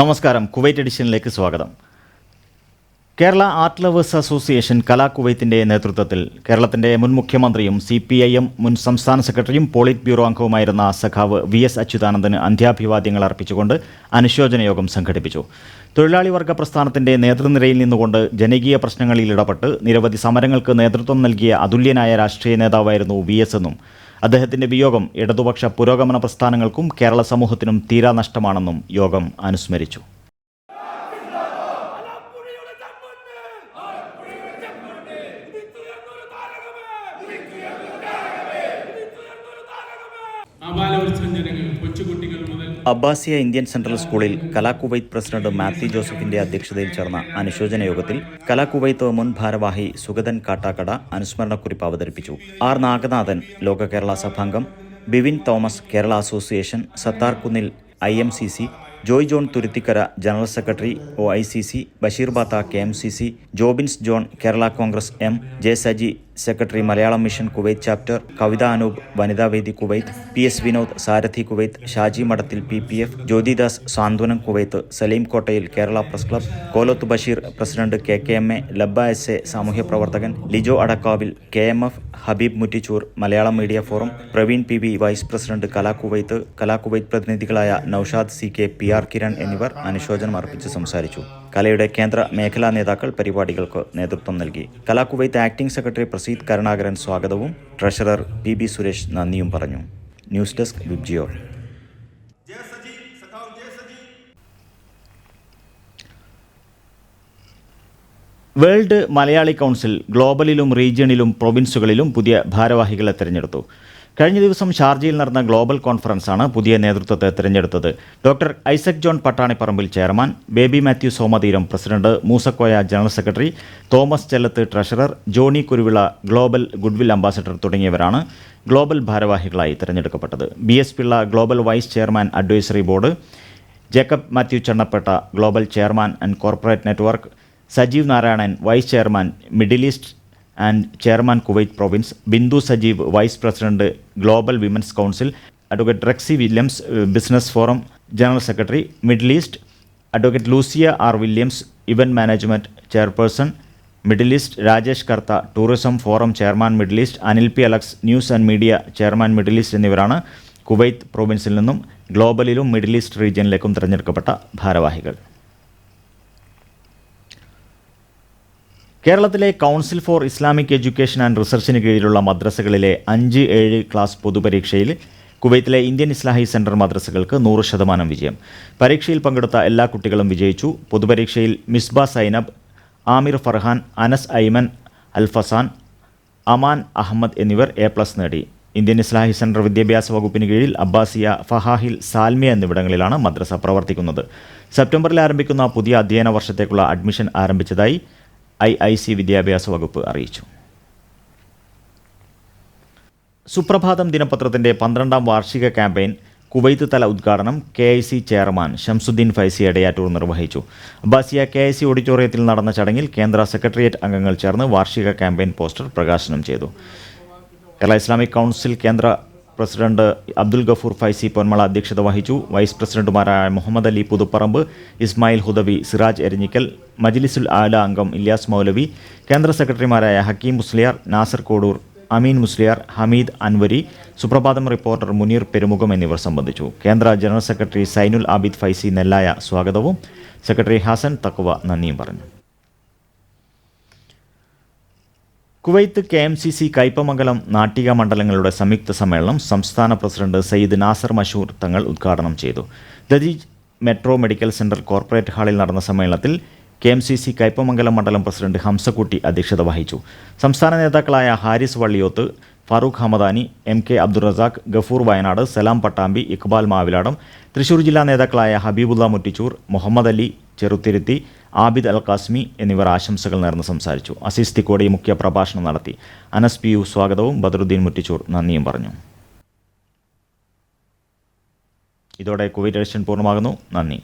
നമസ്കാരം. കുവൈറ്റ് എഡിഷനിലേക്ക് സ്വാഗതം. Kerala art lovers association Kala കുവൈത്തിന്റെ നേതൃത്വത്തിൽ കേരളത്തിന്റെ മുൻ മുഖ്യമന്ത്രിയും സി പി ഐ എം മുൻ സംസ്ഥാന സെക്രട്ടറിയും പോളിറ്റ് ബ്യൂറോ അംഗവുമായിരുന്ന സഖാവ് വി എസ് അച്യുതാനന്ദന് അന്ത്യാഭിവാദ്യങ്ങൾ അർപ്പിച്ചുകൊണ്ട് അനുശോചന യോഗം സംഘടിപ്പിച്ചു. തൊഴിലാളി വർഗ പ്രസ്ഥാനത്തിന്റെ നേതൃനിരയിൽ നിന്നുകൊണ്ട് ജനകീയ പ്രശ്നങ്ങളിൽ ഇടപെട്ട് നിരവധി സമരങ്ങൾക്ക് നേതൃത്വം നൽകിയ അതുല്യനായ രാഷ്ട്രീയ നേതാവായിരുന്നു വി എസ് എന്നും അദ്ദേഹത്തിന്റെ വിയോഗം ഇടതുപക്ഷ പുരോഗമന പ്രസ്ഥാനങ്ങൾക്കും കേരള സമൂഹത്തിനും തീരാ നഷ്ടമാണെന്നും യോഗം അനുസ്മരിച്ചു. ആലപ്പുഴയുടെ ചെമ്മണ്ണ് അബ്ബാസിയ ഇന്ത്യൻ സെൻട്രൽ സ്കൂളിൽ കലാകുവൈത്ത് പ്രസിഡന്റ് മാത്യു ജോസഫിന്റെ അധ്യക്ഷതയിൽ ചേർന്ന അനുശോചന യോഗത്തിൽ കലാകുവൈത്ത് മുൻ ഭാരവാഹി സുഗതൻ കാട്ടാക്കട അനുസ്മരണക്കുറിപ്പ് അവതരിപ്പിച്ചു. R Naganathan Loka Kerala സഭാംഗം Bivin Thomas Kerala association Satharkunnil I M C C Joy John Thuruthikkara general secretary O I C C Basheer Batha K M C C Jobins John Kerala Congress M J Saji secretary Malayalam mission Kuwait chapter Kavitha Anoop Vanithavedi Kuwait P S Vinod Sarathi Kuwait Shaji Madathil P P F Jyothidas Santhwanam Kuwait Saleem Kottayil Kerala press club Kolathu Basheer president K K M A Labba S A സാമൂഹ്യ പ്രവർത്തകൻ Lijo Adakkavil K M F Habeeb Muttichur Malayalam media forum Praveen P V vice president Kala Kuwait Kala Kuwait പ്രതിനിധികളായ Noushad C K P R Kiran എന്നിവർ അനുശോചനം അർപ്പിച്ച് സംസാരിച്ചു. കലയുടെ കേന്ദ്ര മേഖലാ നേതാക്കൾ പരിപാടികൾക്ക് നേതൃത്വം നൽകി. കലാകുവൈത്ത് ആക്ടിംഗ് സെക്രട്ടറി പ്രസീദ് കരുണാകരൻ സ്വാഗതവും ട്രഷറർ പി ബി സുരേഷ് നന്ദിയും പറഞ്ഞു. News desk Vibgyor world Malayali council ഗ്ലോബലിലും റീജിയണിലും പ്രൊവിൻസുകളിലും പുതിയ ഭാരവാഹികളെ തിരഞ്ഞെടുത്തു. കഴിഞ്ഞ ദിവസം ഷാർജയിൽ നടന്ന ഗ്ലോബൽ കോൺഫറൻസാണ് പുതിയ നേതൃത്വത്തെ തിരഞ്ഞെടുത്തത്. Doctor Isaac John Pattanipparambil chairman Baby Mathew Somatheeram president Moosakoya general secretary Thomas Chellath treasurer Johnny Kuruvila global goodwill ambassador തുടങ്ങിയവരാണ് ഗ്ലോബൽ ഭാരവാഹികളായി തിരഞ്ഞെടുക്കപ്പെട്ടത്. B S Pillai global vice chairman advisory board Jacob Mathew Chennappetta global chairman and corporate network Sajeev Narayanan vice chairman middle east and chairman Kuwait province Bindu Sajeev vice president global women's council advocate Rexy Williams business forum general secretary middle east advocate Lucia R Williams event management chairperson Middle East Rajesh Kartha tourism forum chairman Middle East Anil P Alex news and media chairman Middle East എന്നിവരാണ് Kuwait പ്രൊവിൻസിൽ നിന്നും ഗ്ലോബലിലും middle east റീജിയനിലേക്കും തിരഞ്ഞെടുക്കപ്പെട്ട ഭാരവാഹികൾ. കേരളത്തിലെ council for Islamic education and റിസർച്ചിന് കീഴിലുള്ള മദ്രസകളിലെ അഞ്ച് ഏഴ് ക്ലാസ് പൊതുപരീക്ഷയിൽ കുവൈത്തിലെ ഇന്ത്യൻ ഇസ്ലാഹി സെന്റർ മദ്രസകൾക്ക് നൂറ് ശതമാനം വിജയം. പരീക്ഷയിൽ പങ്കെടുത്ത എല്ലാ കുട്ടികളും വിജയിച്ചു. പൊതുപരീക്ഷയിൽ മിസ്ബ സൈനബ് ആമിർ ഫർഹാൻ അനസ് ഐമൻ അൽഫസാൻ അമാൻ അഹമ്മദ് എന്നിവർ എ പ്ലസ് നേടി. ഇന്ത്യൻ ഇസ്ലാഹി സെന്റർ വിദ്യാഭ്യാസ വകുപ്പിന് കീഴിൽ അബ്ബാസിയ ഫഹാഹിൽ സാൽമിയ എന്നിവിടങ്ങളിലാണ് മദ്രസ പ്രവർത്തിക്കുന്നത്. സെപ്റ്റംബറിൽ ആരംഭിക്കുന്ന പുതിയ അധ്യയന വർഷത്തേക്കുള്ള അഡ്മിഷൻ ആരംഭിച്ചതായി ഐ ഐ സി വിദ്യാഭ്യാസ വകുപ്പ് അറിയിച്ചു. സുപ്രഭാതം ദിനപത്രത്തിന്റെ പന്ത്രണ്ടാം വാർഷിക ക്യാമ്പയിൻ കുവൈത്ത് തല ഉദ്ഘാടനം K I C chairman Shamsuddin Faizy Edayattur നിർവഹിച്ചു. അബ്ബാസിയ കെ ഐ സി ഓഡിറ്റോറിയത്തിൽ നടന്ന ചടങ്ങിൽ കേന്ദ്ര സെക്രട്ടേറിയറ്റ് അംഗങ്ങൾ ചേർന്ന് വാർഷിക ക്യാമ്പയിൻ പോസ്റ്റർ പ്രകാശനം ചെയ്തു. കേരള ഇസ്ലാമിക് കൗൺസിൽ കേന്ദ്ര പ്രസിഡന്റ് അബ്ദുൽ ഗഫൂർ ഫൈസി പൊന്മള അധ്യക്ഷത വഹിച്ചു. വൈസ് പ്രസിഡന്റുമാരായ മുഹമ്മദ് അലി പുതുപ്പറമ്പ് ഇസ്മായിൽ ഹുദവി സിറാജ് എരഞ്ഞിക്കൽ മജ്ലിസുൽ ആല അംഗം ഇല്യാസ് മൗലവി കേന്ദ്ര സെക്രട്ടറിമാരായ ഹക്കീം മുസ്ലിയാർ നാസർ കോടൂർ അമീൻ മുസ്ലിയാർ ഹമീദ് അൻവരി സുപ്രഭാതം റിപ്പോർട്ടർ മുനീർ പെരുമുഖം എന്നിവർ സംബന്ധിച്ചു. കേന്ദ്ര ജനറൽ സെക്രട്ടറി സൈനുൽ ആബിദ് ഫൈസി നെല്ലായ സ്വാഗതവും. സെക്രട്ടറി ഹസൻ തക്വ നന്ദിയും പറഞ്ഞു. Kuwait K M C C Kaipamangalam Nattika മണ്ഡലങ്ങളുടെ സംയുക്ത സമ്മേളനം സംസ്ഥാന പ്രസിഡന്റ് സയ്യിദ് നാസർ മഷൂർ തങ്ങൾ ഉദ്ഘാടനം ചെയ്തു. Dajeej metro medical centre corporate ഹാളിൽ നടന്ന സമ്മേളനത്തിൽ K M C C Kaipamangalam മണ്ഡലം പ്രസിഡന്റ് ഹംസക്കുട്ടി അധ്യക്ഷത വഹിച്ചു. സംസ്ഥാന നേതാക്കളായ ഹാരിസ് വള്ളിയോത്ത് ഫാറൂഖ് ഹമദാനി എം കെ അബ്ദുൾ റസാഖ് ഗഫൂർ വയനാട് സലാം പട്ടാമ്പി ഇക്ബാൽ മാവിലാടം തൃശൂർ ജില്ലാ നേതാക്കളായ ഹബീബുല്ല മുറ്റിച്ചൂർ മുഹമ്മദ് അലി ചെറുത്തിരുത്തി ആബിദ് അൽ കാസ്മി എന്നിവർ ആശംസകൾ നേർന്ന് സംസാരിച്ചു. അസീസ് തിക്കോടി മുഖ്യ പ്രഭാഷണം നടത്തി. അനസ് പി യു സ്വാഗതവും ബദറുദ്ദീൻ മുറ്റിച്ചൂർ നന്ദിയും പറഞ്ഞു. ഇതോടെ കുവൈറ്റ് എഡിഷൻ പൂർണമാകുന്നു. നന്ദി.